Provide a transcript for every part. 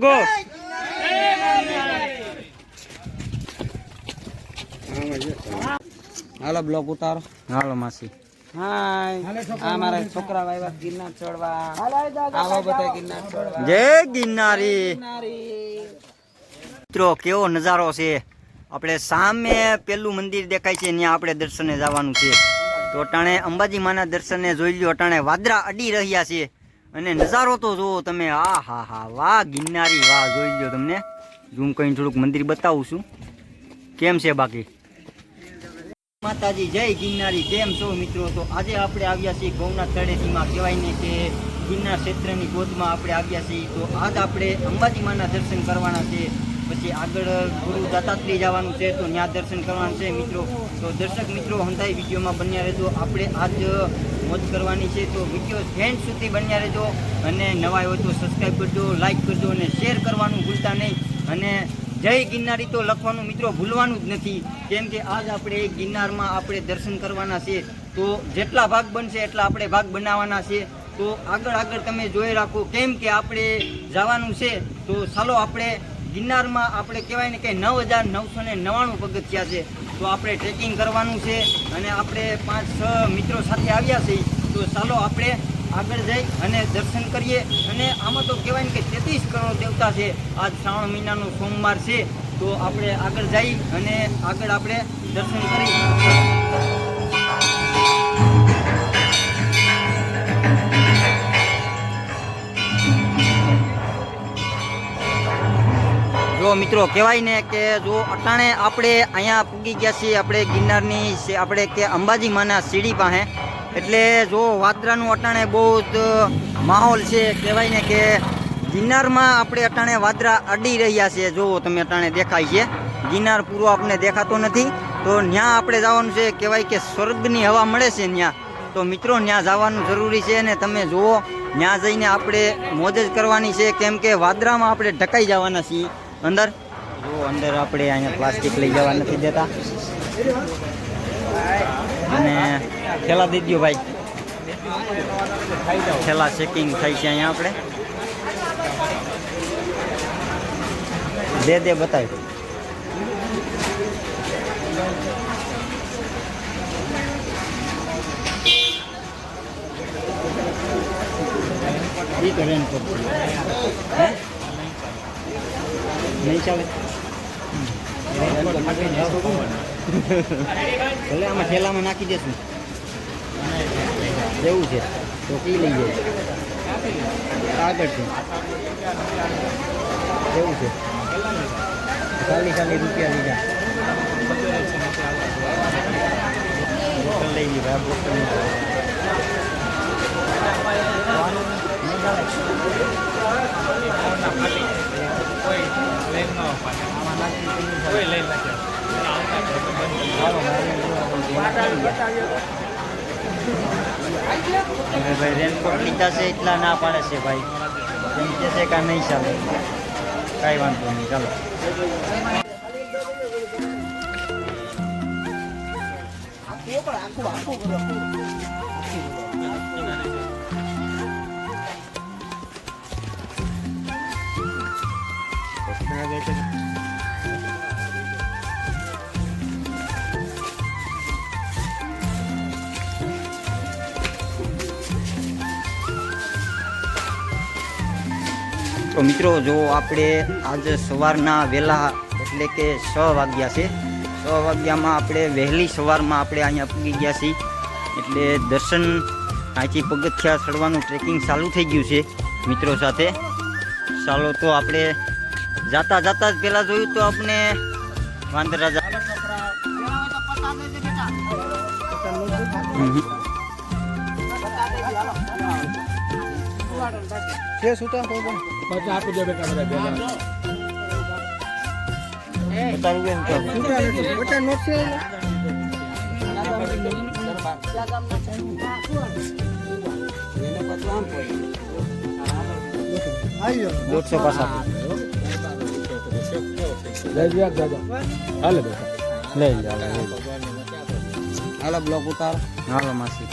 Go. હાલો block ઉતારો. હાલો માસી. હાય. છોકરા આવ્યા ગિરનાર ચડવા. આવો બધા ગિરનાર ચડવા. જય ગિરનારી. મિત્રો કેવો નજારો છે? આપણે સામે પેલું મંદિર દેખાય છે ત્યાં આપણે દર્શને જવાનું છે. તો અટાણે અંબાજી માના દર્શને જોઈ લ્યો. અટાણે વાદરા અડી રહ્યા છે. અને નજારો તો જુઓ તમે. આ, હા હા, વાહ, ગિરનારી વાહ, જોઈ લો તમને. ઝૂમ કરીને થોડુંક મંદિર બતાવું છું. કેમ છે બાકી? માતાજી, જય ગિરનારી. કેમ છો મિત્રો? તો આજે આપણે આવ્યા છીએ ગૌના તળેટીમાં. કહેવાય ને કે ગિરનાર ક્ષેત્રની ગોદમાં આપણે આવ્યા છીએ. તો આજ આપણે અંબાજી માના દર્શન કરવાના છે. પછી આગળ ગુરુ દત્તાત્રેય જવાનું છે, તો ત્યાં દર્શન કરવાનું છે, મિત્રો. તો દર્શક મિત્રો, હંતાઈ વિડીયોમાં બન્યા રહેજો. આપણે આજ મોજ કરવાની છે, તો વીડિયો એન્ડ સુધી બન્યા રહેજો. અને નવા હોય તો સબસ્ક્રાઈબ કરજો લાઈક કરજો અને શેર કરવાનું ભૂલતા નહીં. અને જય ગિરનારી તો લખવાનું મિત્રો, ભૂલવાનું જ નથી. કેમ કે આજ આપણે ગિરનારમાં આપણે દર્શન કરવાના છે. તો જેટલા ભાગ બનશે એટલા આપણે ભાગ બનાવવાના છે. તો આગળ આગળ તમે જોઈ રાખો, કેમ કે આપણે જવાનું છે. તો ચાલો આપણે ગિરનારમાં આપણે કહેવાય ને કે નવ હજાર નવસો ને નવ્વાણું પગથિયા છે. તો આપણે ટ્રેકિંગ કરવાનું છે અને આપણે પાંચ છ મિત્રો સાથે આવ્યા છીએ. તો ચાલો આપણે આગળ જઈ અને દર્શન કરીએ. અને આમાં તો કહેવાય ને કે તેત્રીસ કરોડ દેવતા છે. આજ શ્રાવણ મહિનાનો સોમવાર છે. તો આપણે આગળ જઈ અને આગળ આપણે દર્શન કરી. જો મિત્રો, કહેવાય ને કે જો અટાણે આપણે અહીંયા પૂગી ગયા છીએ, આપણે ગિરનારની આપણે કે અંબાજી માના સીડી પાસે. એટલે જો વાદરાનું અટાણે બહુ જ માહોલ છે, કહેવાય ને કે ગિરનારમાં આપણે અટાણે વાદરા અડી રહ્યા છે જુઓ તમે અટાણે દેખાય છે, ગિરનાર પૂરો આપણને દેખાતો નથી. તો ત્યાં આપણે જવાનું છે, કહેવાય કે સ્વર્ગની હવા મળે છે ત્યાં તો મિત્રો ત્યાં જવાનું જરૂરી છે અને તમે જુઓ ત્યાં જઈને આપણે મોજ જ કરવાની છે. કેમ કે વાદરામાં આપણે ઢકાઈ જવાના છીએ. અંદર? જો, અંદર આપણે અહીંયા પ્લાસ્ટિક લઈ જવા નથી દેતા. અને થેલા દઈ દો ભાઈ. થેલા ચેકિંગ થાય છે અહીંયા આપણે. દે દે, બતાવી. ઈ કરે? નહીં ચાલે. ભલે આમાં થેલામાં નાખી દેશું. એવું છે. તો પી લઈ જાય. આગળ છે. એવું છે. ખાલી ખાલી રૂપિયા લીધા. બોટલ લઈ લીધા આ બોટલ હવે ભાઈ રેનકોટ લીધા છે એટલા ના પાડે છે ભાઈ એમ કે છે કે નહીં ચાલે કાંઈ વાંધો નહીં ચાલો તો મિત્રો, જો આપણે આજે સવારના વહેલા એટલે કે છ વાગ્યા છે, છ વાગ્યામાં આપણે વહેલી સવારમાં આપણે અહીંયા પૂગી ગયા છીએ. એટલે દર્શન અહીંથી પગથિયા ચડવાનું ટ્રેકિંગ ચાલુ થઈ ગયું છે મિત્રો સાથે. ચાલો તો આપણે જાતા જાતા જ પેલા જોયું તો આપણે વાંદરા રાજા સુતા કોઈ પણ પછી આપી દે બેટા બધા ભેગા સુતા નથી બટા નોટ છે દોઢસો પાસા લઈ જા દાદા. હાલે બેટા. લઈ જાઓ હાલો બ્લોક ઉતાર. હાલો માસી.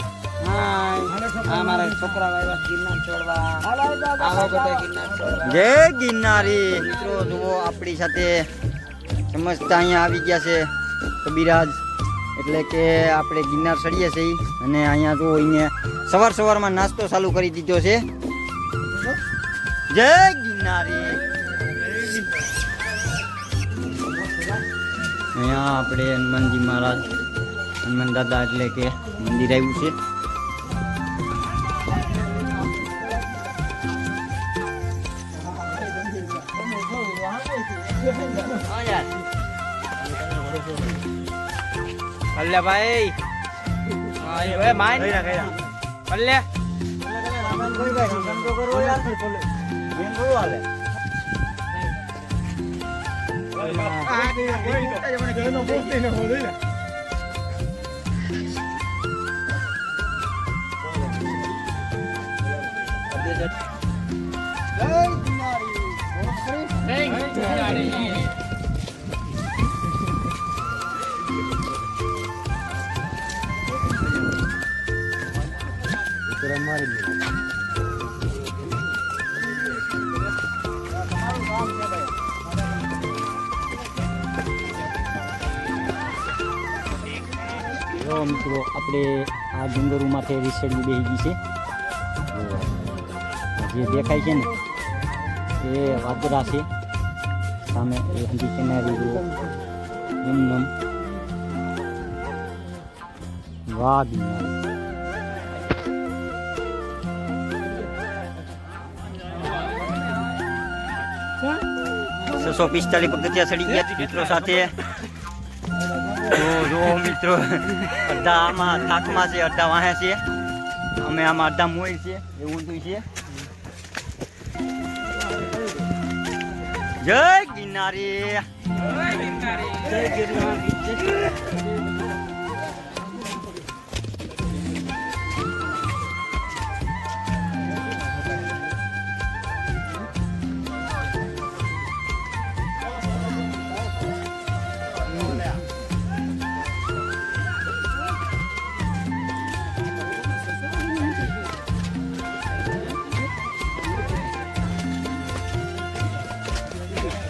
જય ગિરનારી. મિત્રો જુઓ આપણી સાથે સમજતા અહીંયા આવી ગયા છે કબીરાજ. એટલે કે આપણે ગિરનાર ચડીએ છીએ. અને અહીંયા જો અહીંયા સવાર સવારમાં નાસ્તો ચાલુ કરી દીધો છે. જય ગિરનારી. અહીંયા આપણે હનુમાનજી મહારાજ હનુમાન દાદા એટલે કે મંદિર આવ્યું છે. અલ્લે ભાઈ. આય ભાઈ માઈન અલ્લે જો મિત્રો, આપણે આ ડુંગર માથે રીસેડવી બેસી ગઈ છે. જે દેખાય છે ને, એ વાદરા છે. સામે એ હજી કિનારી એમનેમ વાહ છસો પિસ્તાલીસ પગથિયા ચડી ગયા મિત્રો સાથે. જો જો મિત્રો અડધા આમાં થાકમાં છે, અડધા વાહે છે. અમે આમાં અડધા મોય છે એવું બધું છે. જય ગિરનારી.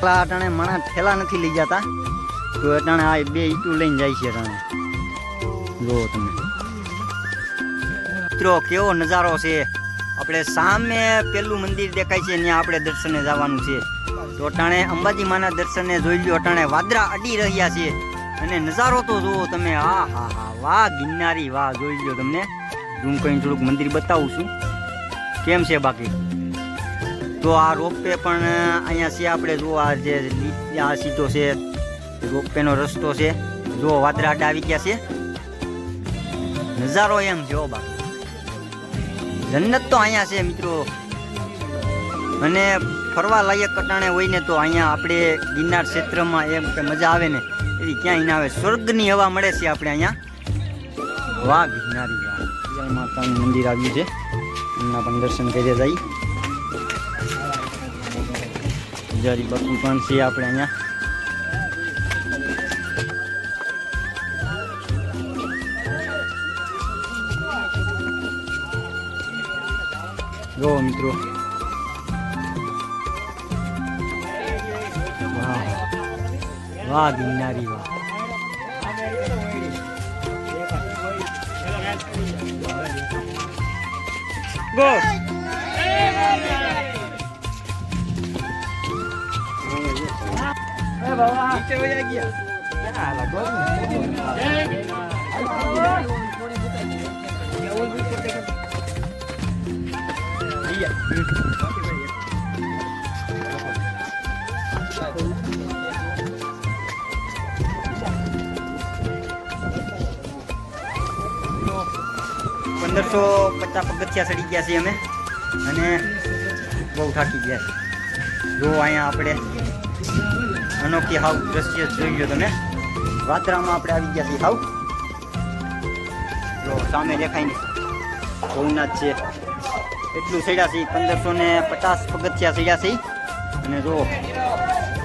એટલા અટાણે માણા ઠેલા નથી લઈ જતા. તો અટાણે આ બે ઈટું લઈને જાય છે અટાણે. જો તમે. મિત્રો, કેવો નજારો છે. આપણે સામે પેલું મંદિર દેખાય છે, ત્યાં આપણે દર્શને જવાનું છે. તો અટાણે અંબાજી માના દર્શને જોઈ લ્યો, અટાણે વાદળા અડી રહ્યા છે. અને નજારો તો જુઓ તમે. હા હા હા, વાહ, ગિરનારી વાહ, જોઈ લ્યો તમને. ઝૂમ કરીને થોડુંક મંદિર બતાવું છું. કેમ છે બાકી? તો આ રોપવે પણ અહીંયા છે આપણે જો આ જે આ સીધો છે, રોપવેનો રસ્તો છે. જો વાદળા આવી ગયા છે. નજારો એમ જો બાકી. જન્નત તો અહીંયા છે મિત્રો. અને ફરવા લાયક કટાણે હોય ને તો અહીંયા આપણે ગિરનાર ક્ષેત્રમાં એમ કે મજા આવે ને, એવી ક્યાંય ના આવે. સ્વર્ગની હવા મળે છે આપણે અહીંયા. વાહ ગિરનારી વાહ. માતાનું મંદિર આવ્યું છે. એમના પણ દર્શન કરી જાય. પૂજારી બાપુ પણ છે આપણે અહીંયા જો મિત્રો વાહ વાહ ગિરનારી વાહ ગો પંદરસો પચાસ પગથિયા ચડી ગયા છીએ અમે. અને બહુ થાકી ગયા છે જો અહીંયા આપણે અનોખી હાવ દ્રશ્ય જોઈ ગયો તમે. વાદરામાં આપણે આવી ગયા છીએ હાવ. જો સામે દેખાય ને, ભવનાથ છે. એટલું સડ્યા છે પંદરસો ને પચાસ પગથિયા સડ્યા છે અને જો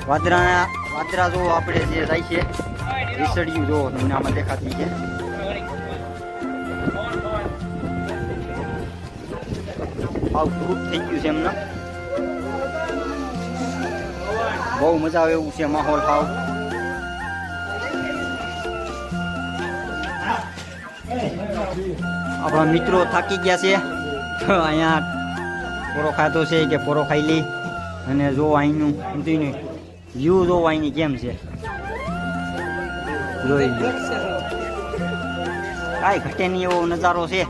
વાદરા વાદરા જો આપણે જે જાય છે રીસડિયું જો તમને આમાં દેખાતી છે. હાવ ધૂપ થઈ ગયું છે એમને. બહુ મજા આવે એવું છે માહોલ હાવ. આપણા મિત્રો થાકી ગયા છે. અહીંયા પોરો ખાધો છે કે પોરો ખાઈ લઈ અને જો અહીંનું સમજીને વ્યૂ જો અહીંની કેમ છે? જોઈ લો કાંઈ ઘટે નહીં એવો નજારો છે.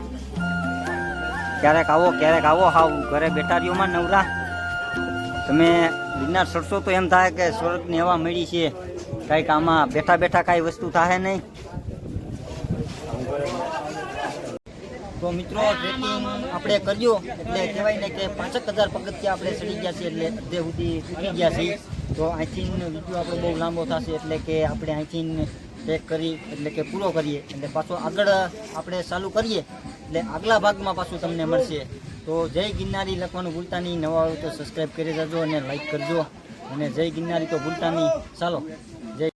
ક્યારેક આવો ક્યારેક આવો, હાવ ઘરે બેઠા રહ્યોમાં નવરા. તમે ગિરનાર સરસો તો એમ થાય કે સ્વર્ગની હવા મળી છે. કાંઈક આમાં બેઠા બેઠા કાંઈ વસ્તુ થાય નહીં. તો મિત્રો, ટ્રેકિંગ આપણે કર્યો. એટલે કહેવાય ને કે પાંચેક હજાર પગથિયા આપણે ચડી ગયા છીએ એટલે અડધે સુધી ઉતરી ગયા છીએ. તો અહીંથી વીડિયો આપણો બહુ લાંબો થશે એટલે કે આપણે અહીંથી ટ્રેક કરી, એટલે કે પૂરો કરીએ. એટલે પાછો આગળ આપણે ચાલુ કરીએ. એટલે આગલા ભાગમાં પાછું તમને મળશે. તો જય ગિરનારી લખવાનું ભૂલતા નહીં. નવા હોય તો સબસ્ક્રાઈબ કરી દેજો અને લાઈક કરજો. અને જય ગિરનારી તો ભૂલતા નહીં. ચાલો.